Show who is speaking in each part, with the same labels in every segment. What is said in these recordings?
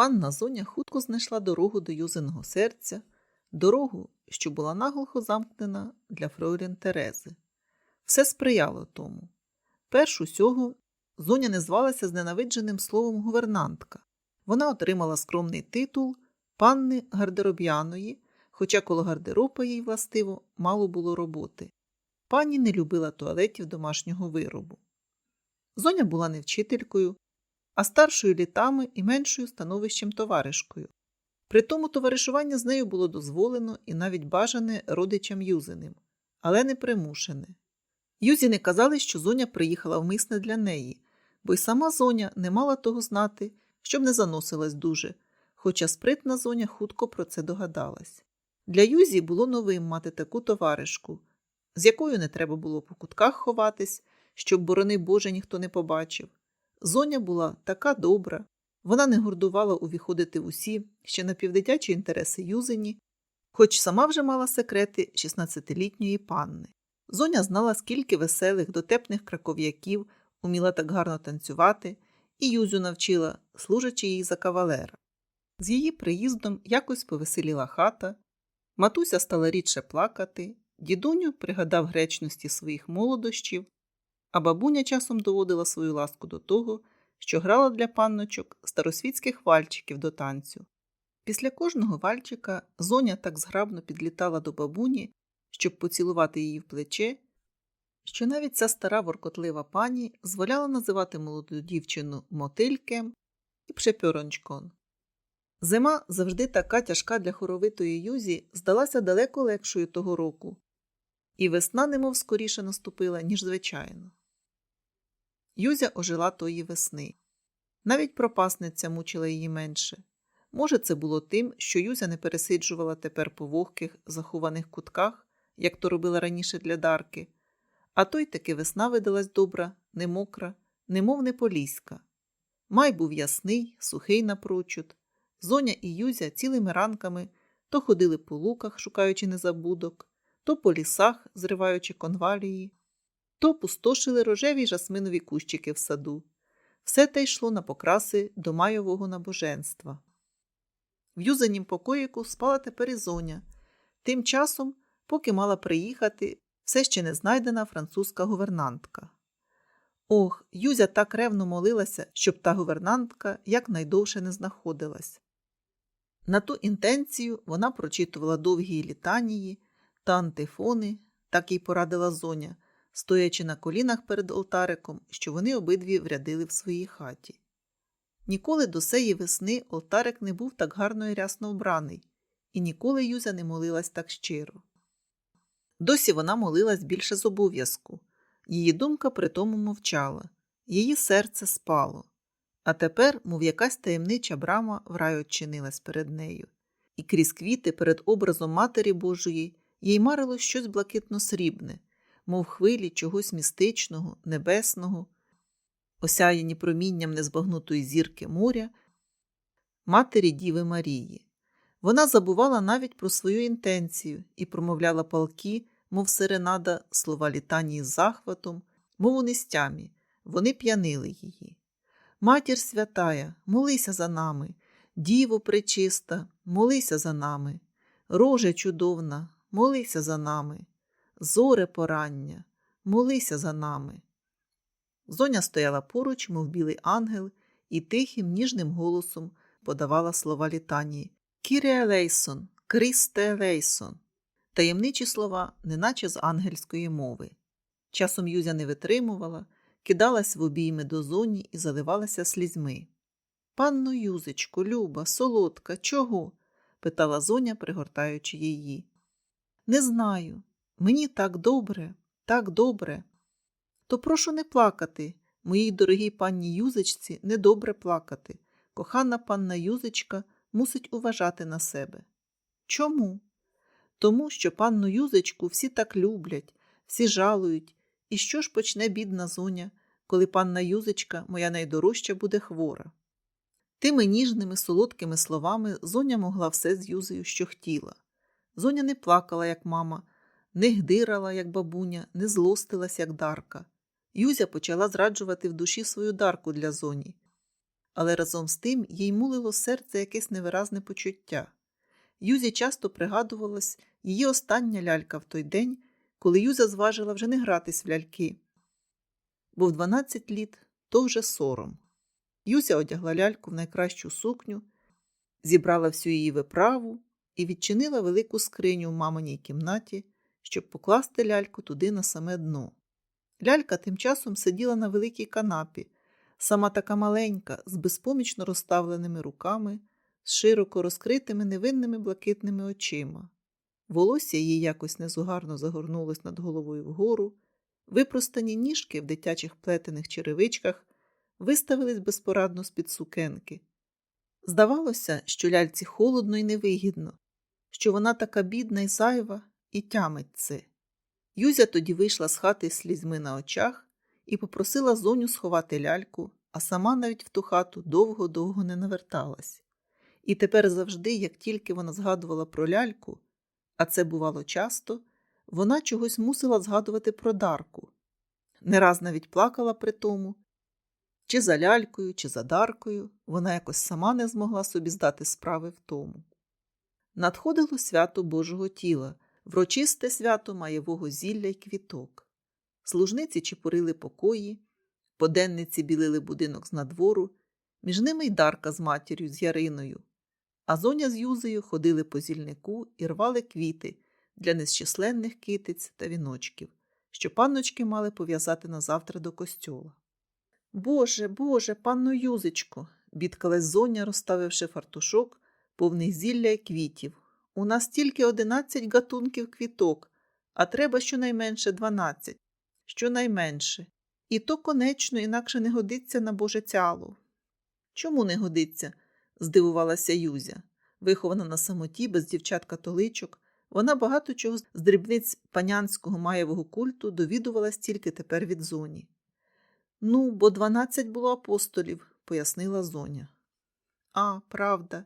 Speaker 1: Панна Зоня хутко знайшла дорогу до юзиного серця, дорогу, що була наглухо замкнена для фройлін Терези. Все сприяло тому. Перш усього Зоня не звалася з ненавидженим словом гувернантка. Вона отримала скромний титул панни гардероб'яної, хоча коло гардероба їй властиво мало було роботи. Пані не любила туалетів домашнього виробу. Зоня була не вчителькою, а старшою літами і меншою становищем товаришкою. При тому товаришування з нею було дозволено і навіть бажане родичам Юзиним, але не примушене. Юзіни казали, що Зоня приїхала вмисне для неї, бо й сама Зоня не мала того знати, щоб не заносилась дуже, хоча спритна Зоня хутко про це догадалась. Для Юзі було новим мати таку товаришку, з якою не треба було по кутках ховатись, щоб, борони Боже, ніхто не побачив. Зоня була така добра, вона не гордувала увіходити в усі ще напівдитячі інтереси Юзині, хоч сама вже мала секрети 16-літньої панни. Зоня знала, скільки веселих, дотепних краков'яків уміла так гарно танцювати, і Юзю навчила, служачи їй за кавалера. З її приїздом якось повеселіла хата, матуся стала рідше плакати, дідуню пригадав гречності своїх молодощів, а бабуня часом доводила свою ласку до того, що грала для панночок старосвітських вальчиків до танцю. Після кожного вальчика зоня так зграбно підлітала до бабуні, щоб поцілувати її в плече, що навіть ця стара воркотлива пані зволяла називати молоду дівчину мотилькем і пшепьорончкон. Зима, завжди така тяжка для хоровитої юзі, здалася далеко легшою того року, і весна немов скоріше наступила, ніж звичайно. Юзя ожила тої весни. Навіть пропасниця мучила її менше. Може, це було тим, що Юзя не пересиджувала тепер по вогких, захованих кутках, як то робила раніше для Дарки, а то й таки весна видалась добра, не мокра, немов не поліська. Май був ясний, сухий напрочуд. Зоня і Юзя цілими ранками то ходили по луках, шукаючи незабудок, то по лісах, зриваючи конвалії, то пустошили рожеві жасминові кущики в саду. Все те йшло на покраси до майового набоженства. В юзанім покоїку спала тепер і зоня. Тим часом, поки мала приїхати, все ще не знайдена французька гувернантка. Ох, Юзя так ревно молилася, щоб та гувернантка якнайдовше не знаходилась. На ту інтенцію вона прочитувала довгі літанії та антифони, так їй порадила зоня, стоячи на колінах перед олтариком, що вони обидві врядили в своїй хаті. Ніколи до сеї весни олтарик не був так гарно і рясно вбраний, і ніколи Юзя не молилась так щиро. Досі вона молилась більше з обов'язку, її думка при тому мовчала, її серце спало. А тепер, мов якась таємнича брама в рай очинилась перед нею, і крізь квіти перед образом Матері Божої їй марило щось блакитно-срібне, мов хвилі чогось містичного, небесного, осяяні промінням незбагнутої зірки моря, Матері Діви Марії. Вона забувала навіть про свою інтенцію і промовляла палки, мов серенада, слова літанії з захватом, мов у нестямі, вони п'янили її. Матір святая, молися за нами, Діво пречиста, молися за нами, роже чудовна, молися за нами, зоре порання, молися за нами. Зоня стояла поруч, мов білий ангел, і тихим, ніжним голосом подавала слова літанії Кірія Лейсон, Крісте Лейсон. Таємничі слова, неначе з ангельської мови. Часом Юзя не витримувала, кидалась в обійми до зоні і заливалася слізьми. Панно Юзечко, Люба, солодка, чого? питала зоня, пригортаючи її. Не знаю. Мені так добре, так добре. То прошу не плакати, моїй дорогій панні Юзечці, недобре плакати. Кохана панна Юзечка мусить уважати на себе. Чому? Тому що панну Юзечку всі так люблять, всі жалують. І що ж почне бідна зоня, коли панна Юзечка, моя найдорожча, буде хвора? Тими ніжними, солодкими словами зоня могла все з Юзею, що хотіла. Зоня не плакала, як мама, не гдирала, як бабуня, не злостилась, як дарка. Юзя почала зраджувати в душі свою дарку для зоні. але разом з тим їй мулило серце якесь невиразне почуття. Юзі часто пригадувалась її остання лялька в той день, коли Юзя зважила вже не гратись в ляльки. Бо в 12 літ то вже сором. Юзя одягла ляльку в найкращу сукню, зібрала всю її виправу і відчинила велику скриню в маминій кімнаті, щоб покласти ляльку туди на саме дно. Лялька тим часом сиділа на великій канапі, сама така маленька, з безпомічно розставленими руками, з широко розкритими невинними блакитними очима. Волосся її якось незугарно загорнулось над головою вгору, випростані ніжки в дитячих плетених черевичках виставились безпорадно з-під сукенки. Здавалося, що ляльці холодно і невигідно, що вона така бідна і зайва і тямить це. Юзя тоді вийшла з хати слізьми на очах і попросила зоню сховати ляльку, а сама навіть в ту хату довго-довго не наверталась. І тепер завжди, як тільки вона згадувала про ляльку, а це бувало часто, вона чогось мусила згадувати про Дарку. Не раз навіть плакала при тому, чи за лялькою, чи за Даркою, вона якось сама не змогла собі здати справи в тому. Надходило свято Божого тіла, врочисте свято маєвого зілля й квіток. Служниці чепурили покої, поденниці білили будинок з надвору, між ними й Дарка з матір'ю, з Яриною. А зоня з Юзею ходили по зільнику і рвали квіти для незчисленних китиць та віночків, що панночки мали пов'язати на завтра до костьола. Боже, Боже, панно Юзечко, бідкалась зоня, розставивши фартушок, повний зілля й квітів. У нас тільки одинадцять гатунків квіток, а треба щонайменше дванадцять, щонайменше. І то конечно, інакше не годиться на Боже цяло. Чому не годиться? здивувалася Юзя. Вихована на самоті, без дівчат-католичок, вона багато чого з дрібниць панянського маєвого культу довідувалась тільки тепер від зоні. Ну, бо дванадцять було апостолів, пояснила зоня. А, правда.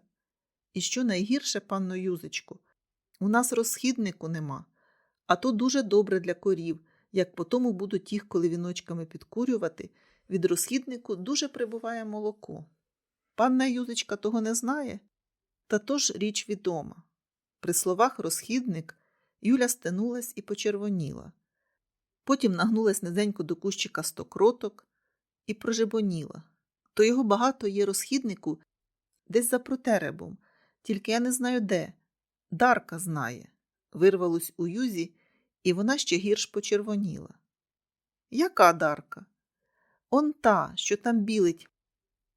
Speaker 1: І що найгірше, панно Юзечко, у нас розхіднику нема, а то дуже добре для корів, як по тому будуть їх, коли віночками підкурювати, від розхіднику дуже прибуває молоко. Панна Юзечка того не знає, та то ж річ відома. При словах розхідник Юля стенулась і почервоніла. Потім нагнулась низенько до кущика стокроток і прожебоніла. То його багато є розхіднику десь за протеребом, тільки я не знаю де. Дарка знає. Вирвалось у Юзі, і вона ще гірш почервоніла. Яка дарка? Он та, що там білить,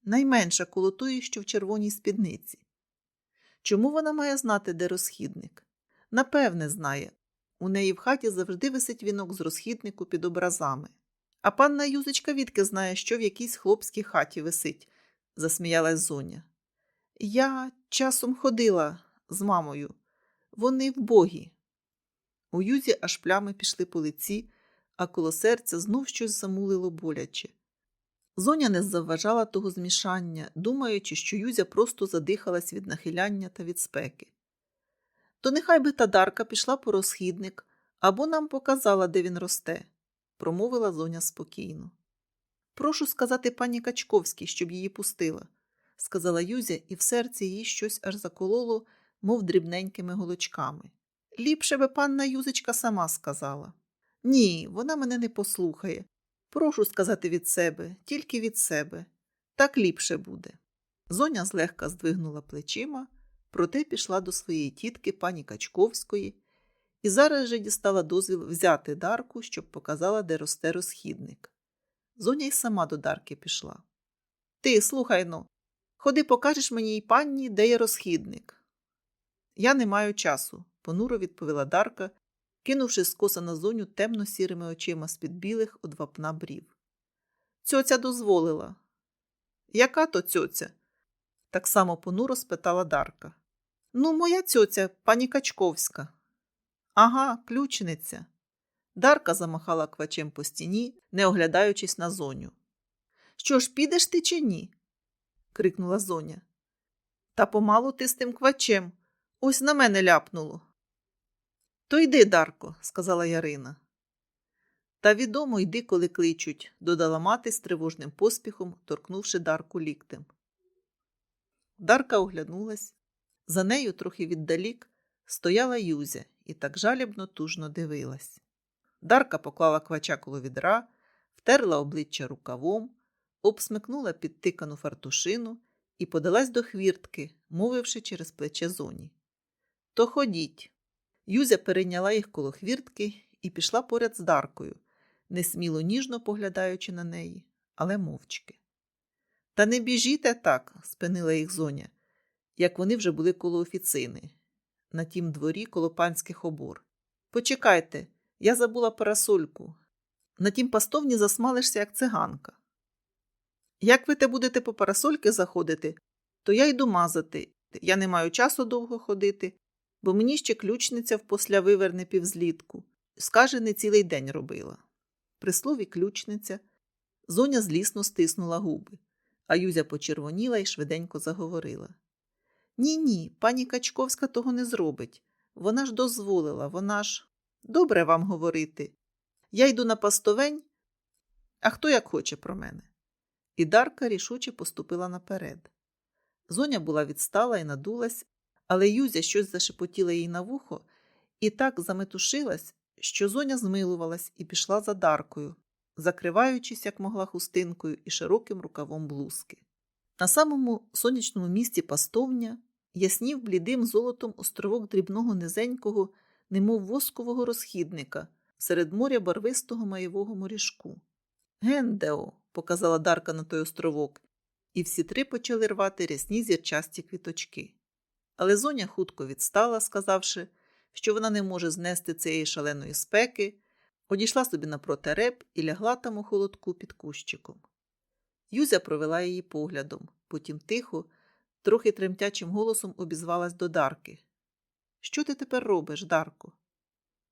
Speaker 1: найменша коло тої, що в червоній спідниці. Чому вона має знати, де розхідник? Напевне, знає. У неї в хаті завжди висить вінок з розхіднику під образами. А панна Юзочка відки знає, що в якійсь хлопській хаті висить, засміялась зоня. Я часом ходила з мамою. Вони вбогі. У Юзі аж плями пішли по лиці, а коло серця знов щось замулило боляче. Зоня не завважала того змішання, думаючи, що Юзя просто задихалась від нахиляння та від спеки. То нехай би та Дарка пішла по розхідник або нам показала, де він росте, промовила зоня спокійно. Прошу сказати пані Качковській, щоб її пустила, сказала Юзя, і в серці їй щось аж закололо, мов дрібненькими голочками. Ліпше би панна Юзечка сама сказала. Ні, вона мене не послухає. Прошу сказати від себе, тільки від себе. Так ліпше буде. Зоня злегка здвигнула плечима, проте пішла до своєї тітки пані Качковської і зараз же дістала дозвіл взяти Дарку, щоб показала, де росте розхідник. Зоня й сама до Дарки пішла. Ти, слухай ну, ходи покажеш мені й панні, де є розхідник. Я не маю часу, понуро відповіла Дарка, кинувши скоса на зоню темно сірими очима з-під білих од вапна брів. Цьоця дозволила. Яка то цьоця? Так само понуро спитала Дарка. Ну, моя цьоця, пані Качковська. Ага, ключниця. Дарка замахала квачем по стіні, не оглядаючись на зоню. Що ж, підеш ти чи ні? Крикнула зоня. Та помалу ти з тим квачем. Ось на мене ляпнуло. То йди, Дарко, сказала Ярина. Та відомо йди, коли кличуть, додала мати з тривожним поспіхом, торкнувши Дарку ліктем. Дарка оглянулась. За нею, трохи віддалік, стояла Юзя і так жалібно тужно дивилась. Дарка поклала квача коло відра, втерла обличчя рукавом, обсмикнула підтикану фартушину і подалась до хвіртки, мовивши через плече зоні. То ходіть. Юзя перейняла їх коло хвіртки і пішла поряд з Даркою, несміло ніжно поглядаючи на неї, але мовчки. Та не біжіте так, спинила їх зоня, як вони вже були коло офіцини, на тім дворі коло панських обор. Почекайте, я забула парасольку. На тім пастовні засмалишся, як циганка. Як ви те будете по парасольки заходити, то я йду мазати. Я не маю часу довго ходити, бо мені ще ключниця впосля виверне півзлітку. Скаже, не цілий день робила. При слові ключниця зоня злісно стиснула губи, а Юзя почервоніла і швиденько заговорила. Ні, ні, пані Качковська того не зробить. Вона ж дозволила, вона ж. Добре вам говорити. Я йду на пастовень, а хто як хоче про мене. І Дарка рішуче поступила наперед. Зоня була відстала і надулась, але Юзя щось зашепотіла їй на вухо і так заметушилась, що зоня змилувалась і пішла за Даркою, закриваючись, як могла хустинкою і широким рукавом блузки. На самому сонячному місці пастовня яснів блідим золотом островок дрібного низенького, немов воскового розхідника серед моря барвистого маєвого морішку. Гендео, показала Дарка на той островок, і всі три почали рвати рясні зірчасті квіточки. Але зоня хутко відстала, сказавши, що вона не може знести цієї шаленої спеки, одійшла собі напроти реп і лягла там у холодку під кущиком. Юзя провела її поглядом, потім тихо, трохи тремтячим голосом обізвалась до Дарки. Що ти тепер робиш, Дарко?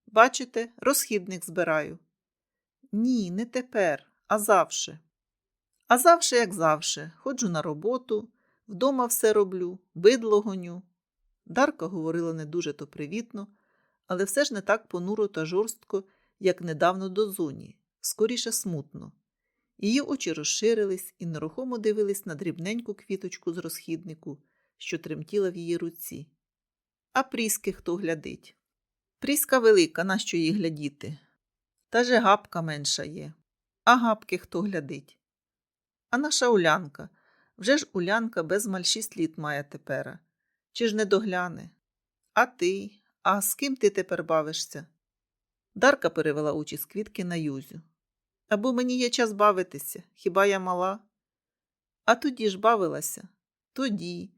Speaker 1: Бачите, розхідник збираю. Ні, не тепер, а завше. А завше, як завше, ходжу на роботу, вдома все роблю, бидло гоню. Дарка говорила не дуже то привітно, але все ж не так понуро та жорстко, як недавно до зоні, скоріше смутно. Її очі розширились і нерухомо дивились на дрібненьку квіточку з розхіднику, що тремтіла в її руці. А пріски хто глядить? Пріска велика, нащо їй глядіти? Та же гапка менша є. А гапки хто глядить? А наша Улянка. Вже ж Улянка без маль шість літ має тепера. Чи ж не догляне? А ти? А з ким ти тепер бавишся? Дарка перевела очі з квітки на Юзю. Або мені є час бавитися, хіба я мала? А тоді ж бавилася. Тоді.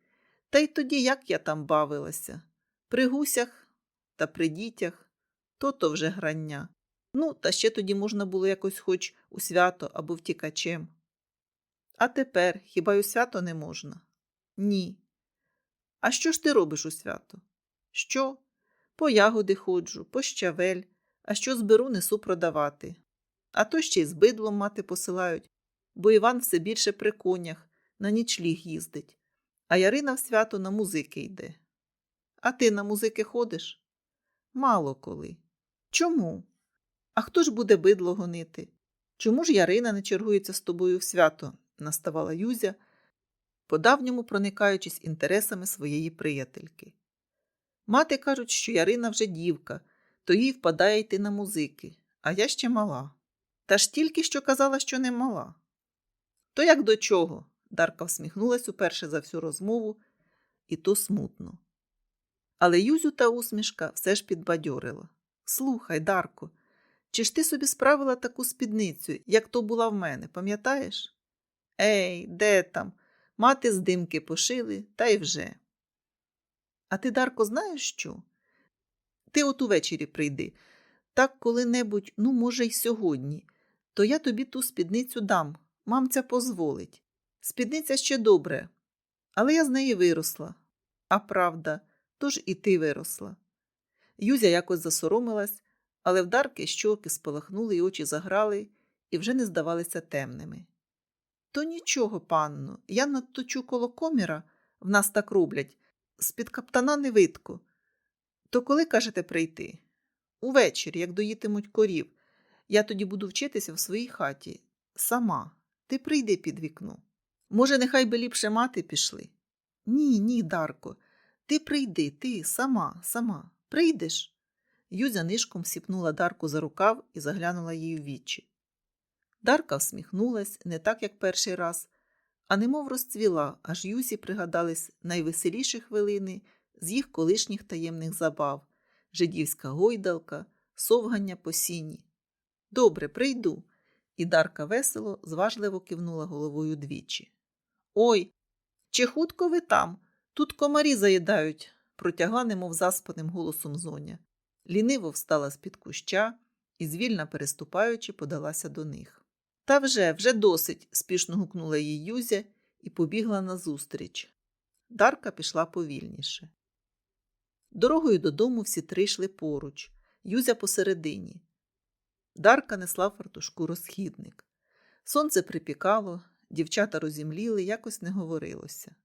Speaker 1: Та й тоді як я там бавилася? При гусях та при дітях, то-то вже грання. Ну, та ще тоді можна було якось хоч у свято або втікачем. А тепер хіба й у свято не можна? Ні. А що ж ти робиш у свято? Що? По ягоди ходжу, по щавель, а що зберу, несу продавати. А то ще й з бидлом мати посилають, бо Іван все більше при конях, на нічліг їздить, а Ярина в свято на музики йде. А ти на музики ходиш? Мало коли. Чому? А хто ж буде бидло гонити? Чому ж Ярина не чергується з тобою в свято? Наставала Юзя, по-давньому проникаючись інтересами своєї приятельки. Мати кажуть, що Ярина вже дівка, то їй впадає йти на музики, а я ще мала. Та ж тільки що казала, що не мала. То як до чого? Дарка всміхнулась уперше за всю розмову, і то смутно. Але Юзю та усмішка все ж підбадьорила. Слухай, Дарко, чи ж ти собі справила таку спідницю, як то була в мене, пам'ятаєш? Ей, де там? Мати з димки пошили, та й вже. А ти, Дарко, знаєш що? Ти от увечері прийди. Так коли-небудь, ну, може, й сьогодні, то я тобі ту спідницю дам, мамця позволить. Спідниця ще добре, але я з неї виросла. А правда, тож і ти виросла. Юзя якось засоромилась, але в Дарки щоки спалахнули і очі заграли і вже не здавалися темними. То нічого, панно, я надточу коло коміра, в нас так роблять, з-під каптана не видко. То коли кажете прийти? Увечері, як доїтимуть корів. Я тоді буду вчитися в своїй хаті. Сама. Ти прийди під вікно. Може, нехай би ліпше мати пішли. Ні, ні, Дарко, ти прийди, ти сама, сама. Прийдеш? Юзя нишком сіпнула Дарку за рукав і заглянула їй у вічі. Дарка всміхнулась не так, як перший раз, а немов розцвіла, аж Юзі пригадались найвеселіші хвилини з їх колишніх таємних забав жидівська гойдалка, совгання по сіні. Добре, прийду. І Дарка весело, зважливо кивнула головою двічі. Ой, чи хутко ви там? Тут комарі заїдають, протягла немов заспаним голосом зоня. Ліниво встала з-під куща і, звільна переступаючи, подалася до них. Та вже, вже досить, спішно гукнула їй Юзя і побігла назустріч. Дарка пішла повільніше. Дорогою додому всі три йшли поруч, Юзя посередині. Дарка несла фартушку розхідник. Сонце припікало, дівчата розімліли, якось не говорилося.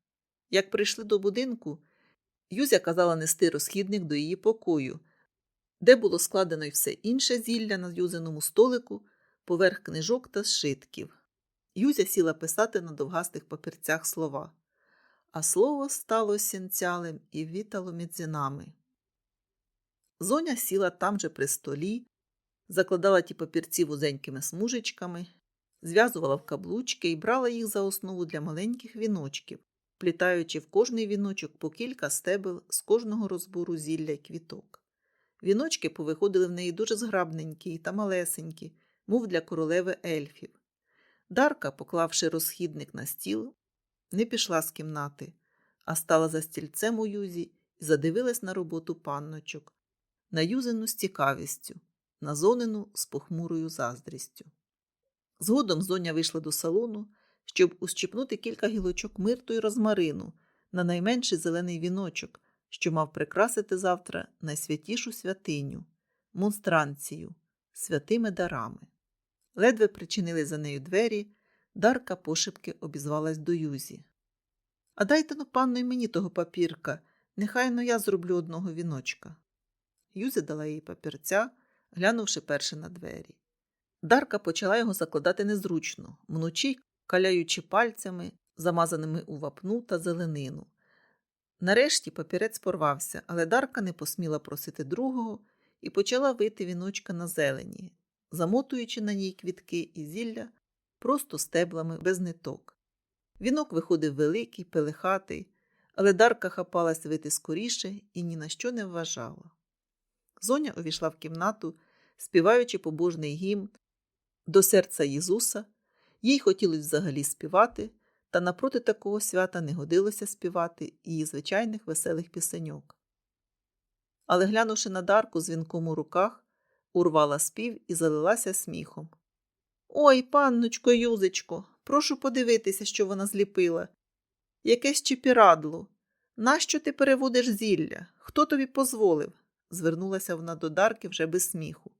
Speaker 1: Як прийшли до будинку, Юзя казала нести розхідник до її покою, де було складено й все інше зілля на юзеному столику, поверх книжок та зшитків. Юзя сіла писати на довгастих папірцях слова, а слово стало сінцялем і вітало мідзинами. Зоня сіла там же при столі, закладала ті папірці вузенькими смужечками, зв'язувала в каблучки і брала їх за основу для маленьких віночків, плітаючи в кожний віночок по кілька стебел з кожного розбору зілля й квіток. Віночки повиходили в неї дуже зграбненькі та малесенькі, мов для королеви ельфів. Дарка, поклавши розхідник на стіл, не пішла з кімнати, а стала за стільцем у юзі і задивилась на роботу панночок, на юзину з цікавістю, на зонину з похмурою заздрістю. Згодом зоня вийшла до салону, щоб ущипнути кілька гілочок мирту й розмарину на найменший зелений віночок, що мав прикрасити завтра найсвятішу святиню, монстранцію, святими дарами. Ледве причинили за нею двері, Дарка пошепки обізвалась до Юзі. А дайте ну, панно, й мені того папірка, нехай но я зроблю одного віночка. Юзя дала їй папірця, глянувши перше на двері. Дарка почала його закладати незручно, вночі каляючи пальцями, замазаними у вапну та зеленину. Нарешті папірець порвався, але Дарка не посміла просити другого і почала вити віночка на зелені, замотуючи на ній квітки і зілля просто стеблами без ниток. Вінок виходив великий, пелехатий, але Дарка хапалась вити скоріше і ні на що не вважала. Зоня увійшла в кімнату, співаючи побожний гімн до серця Єзуса. Їй хотілося взагалі співати, та напроти такого свята не годилося співати її звичайних веселих пісеньок. Але, глянувши на Дарку з вінком у руках, урвала спів і залилася сміхом. Ой, панночко, Юзечко, прошу подивитися, що вона зліпила. Якесь чіпірадло. Нащо ти переводиш зілля? Хто тобі позволив? звернулася вона до Дарки вже без сміху.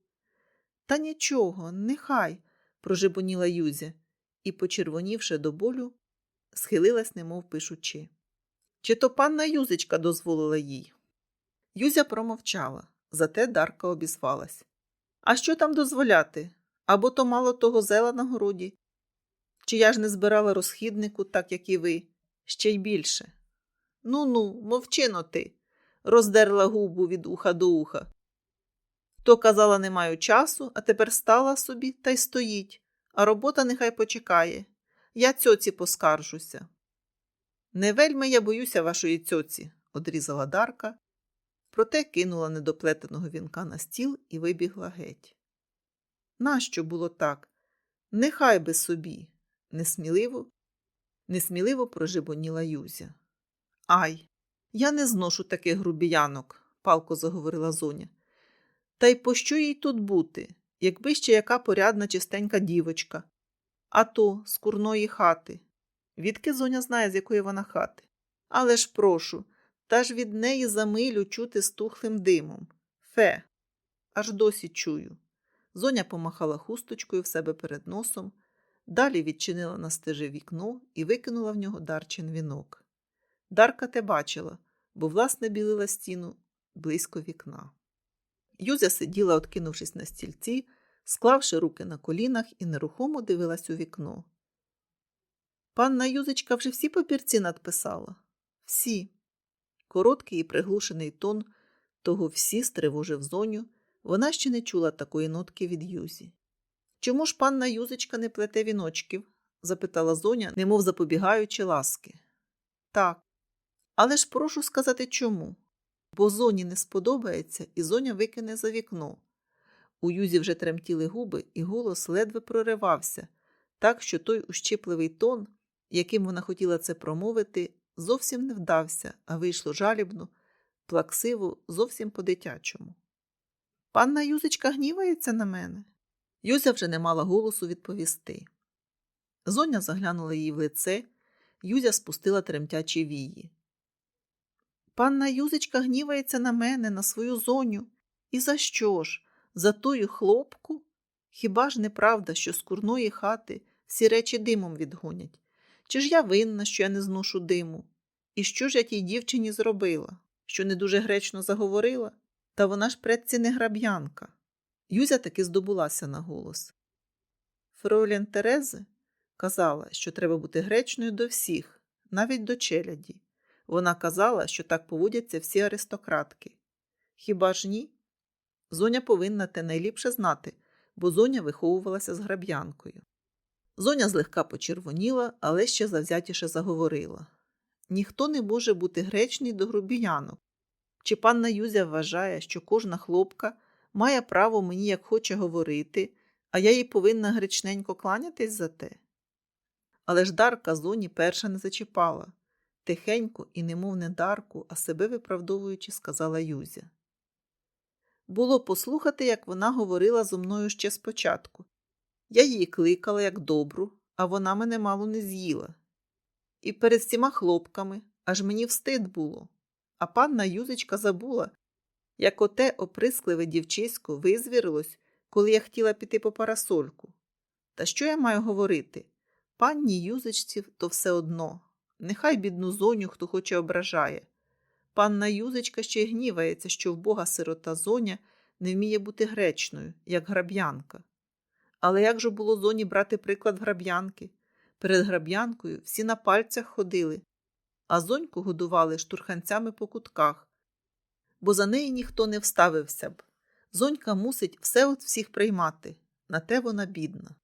Speaker 1: Та нічого, нехай, прожебоніла Юзя і, почервонівши до болю, схилилась, немов пишучи. Чи то панна Юзечка дозволила їй? Юзя промовчала, зате Дарка обізвалась. А що там дозволяти? Або то мало того зела на городі? Чи я ж не збирала розхіднику, так як і ви, ще й більше? Ну ну, мовчино ти, роздерла губу від уха до уха. То казала, не маю часу, а тепер стала собі та й стоїть, а робота нехай почекає. Я цьоці поскаржуся. Не вельми я боюся вашої цьоці, одрізала Дарка, проте кинула недоплетеного вінка на стіл і вибігла геть. Нащо було так? Нехай би собі, несміливо, несміливо прожибоніла Юзя. Ай, я не зношу таких грубіянок, палко заговорила зоня. Та й пощо їй тут бути, якби ще яка порядна чистенька дівочка, а то з курної хати. Відки зоня знає, з якої вона хати. Але ж прошу, та ж від неї за милю чути стухлим димом. Фе, аж досі чую. Зоня помахала хусточкою в себе перед носом, далі відчинила на стежі вікно і викинула в нього дарчин вінок. Дарка те бачила, бо власне білила стіну близько вікна. Юзя сиділа, откинувшись на стільці, склавши руки на колінах і нерухомо дивилась у вікно. Панна Юзочка вже всі папірці надписала. Всі. Короткий і приглушений тон того всі стривожив зоню. Вона ще не чула такої нотки від Юзі. Чому ж панна Юзочка не плете віночків? запитала зоня, немов запобігаючи ласки. Так. Але ж прошу сказати чому. Бо зоні не сподобається, і зоня викине за вікно. У Юзі вже тремтіли губи, і голос ледве проривався, так що той ущипливий тон, яким вона хотіла це промовити, зовсім не вдався, а вийшло жалібно, плаксиво, зовсім по-дитячому. Панна Юзочка гнівається на мене. Юзя вже не мала голосу відповісти. Зоня заглянула їй в лице, Юзя спустила тремтячі вії. Панна Юзочка гнівається на мене, на свою зоню. І за що ж? За тую хлопку? Хіба ж неправда, що з курної хати всі речі димом відгонять? Чи ж я винна, що я не зношу диму? І що ж я тій дівчині зробила? Що не дуже гречно заговорила? Та вона ж предці не граб'янка. Юзя таки здобулася на голос. Фройлен Терези казала, що треба бути гречною до всіх, навіть до челяді. Вона казала, що так поводяться всі аристократки. Хіба ж ні? Зоня повинна те найліпше знати, бо зоня виховувалася з граб'янкою. Зоня злегка почервоніла, але ще завзятіше заговорила ніхто не може бути гречний до грубіянок. Чи панна Юзя вважає, що кожна хлопка має право мені як хоче говорити, а я їй повинна гречненько кланятись за те? Але ж Дарка зоні перша не зачіпала. Тихенько і немов не Дарку, а себе виправдовуючи, сказала Юзя. Було послухати, як вона говорила зо мною ще спочатку. Я її кликала як добру, а вона мене мало не з'їла. І перед всіма хлопками аж мені встид було. А панна Юзочка забула, як оте оприскливе дівчисько визвірилось, коли я хотіла піти по парасольку. Та що я маю говорити? Панні Юзочців то все одно. Нехай бідну зоню, хто хоче ображає. Панна Юзочка ще й гнівається, що в бога сирота зоня не вміє бути гречною, як граб'янка. Але як же було зоні брати приклад граб'янки? Перед граб'янкою всі на пальцях ходили, а зоньку годували штурханцями по кутках, бо за неї ніхто не вставився б. Зонька мусить все от всіх приймати, на те вона бідна.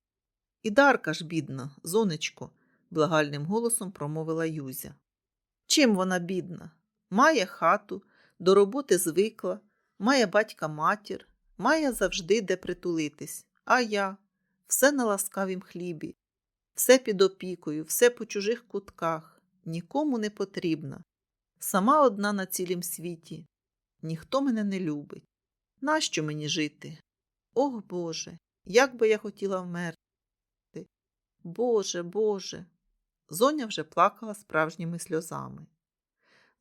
Speaker 1: І Дарка ж бідна, зонечко, благальним голосом промовила Юзя. Чим вона бідна? Має хату, до роботи звикла, має батька матір, має завжди де притулитись. А я все на ласкавім хлібі, все під опікою, все по чужих кутках, нікому не потрібна. Сама одна на цілім світі. Ніхто мене не любить. Нащо мені жити? Ох Боже, як би я хотіла вмерти. Боже, Боже. Зоня вже плакала справжніми сльозами.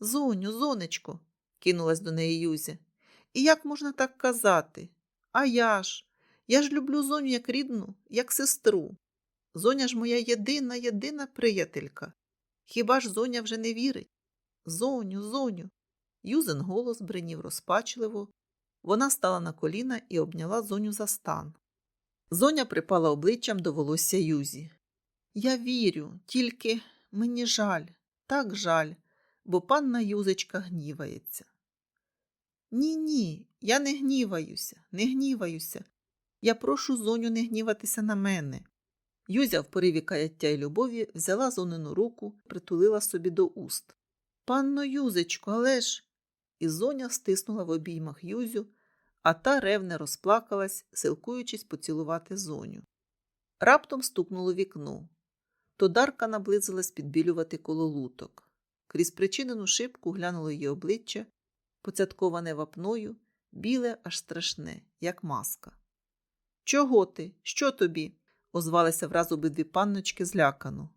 Speaker 1: Зоню, зонечко, кинулась до неї Юзя. І як можна так казати? А я ж, я ж люблю зоню як рідну, як сестру. Зоня ж моя єдина, єдина приятелька. Хіба ж зоня вже не вірить? Зоню, зоню. Юзин голос бринів розпачливо. Вона стала на коліна і обняла зоню за стан. Зоня припала обличчям до волосся Юзі. Я вірю, тільки мені жаль, так жаль, бо панна Юзочка гнівається. Ні, ні, я не гніваюся, не гніваюся. Я прошу зоню не гніватися на мене. Юзя в пориві каяття й любові взяла зонину руку, притулила собі до уст. Панно Юзечко, але ж. І зоня стиснула в обіймах Юзю, а та ревне розплакалась, силкуючись поцілувати зоню. Раптом стукнуло вікно. То Дарка наблизилась підбілювати коло луток. Крізь причинену шибку глянуло її обличчя, поцятковане вапною, біле аж страшне, як маска. Чого ти? Що тобі? озвалися враз обидві панночки злякано.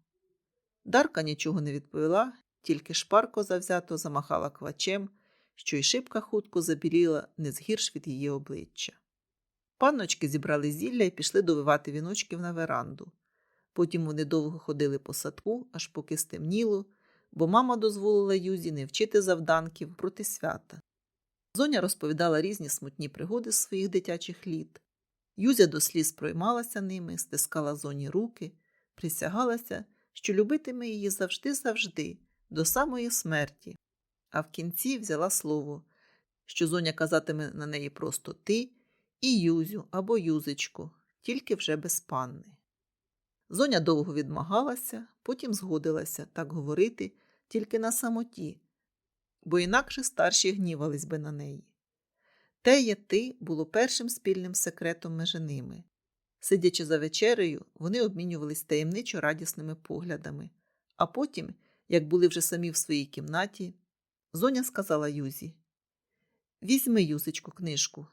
Speaker 1: Дарка нічого не відповіла, тільки шпарко завзято замахала квачем, що й шибка хутко забіліла не згірш від її обличчя. Панночки зібрали зілля і пішли довивати віночків на веранду. Потім вони довго ходили по садку, аж поки стемніло, бо мама дозволила Юзі не вчити завданків проти свята. Зоня розповідала різні смутні пригоди з своїх дитячих літ. Юзя до сліз проймалася ними, стискала зоні руки, присягалася, що любитиме її завжди-завжди, до самої смерті, а в кінці взяла слово, що зоня казатиме на неї просто ти і Юзю або Юзечку, тільки вже без панни. Зоня довго відмагалася, потім згодилася так говорити тільки на самоті, бо інакше старші гнівались би на неї. Те є ти було першим спільним секретом межи ними. Сидячи за вечерею, вони обмінювались таємничо радісними поглядами, а потім, як були вже самі в своїй кімнаті, Зоня сказала Юзі: Візьми, Юзечку, книжку.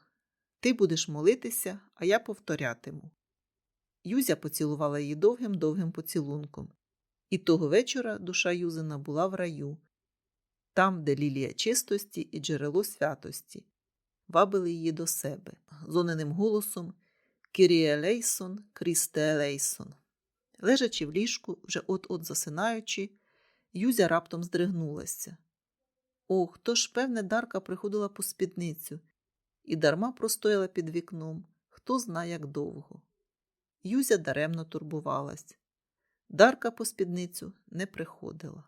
Speaker 1: Ти будеш молитися, а я повторятиму. Юзя поцілувала її довгим довгим поцілунком, і того вечора душа Юзина була в раю, там, де лілія чистості і джерело святості, вабили її до себе, зоненим голосом Кіріє Лейсон, Крісте Лейсон. Лежачи в ліжку, вже от-от засинаючи, Юзя раптом здригнулася. Ох, то ж, певне, Дарка приходила по спідницю і дарма простояла під вікном, хто зна як довго. Юзя даремно турбувалась. Дарка по спідницю не приходила.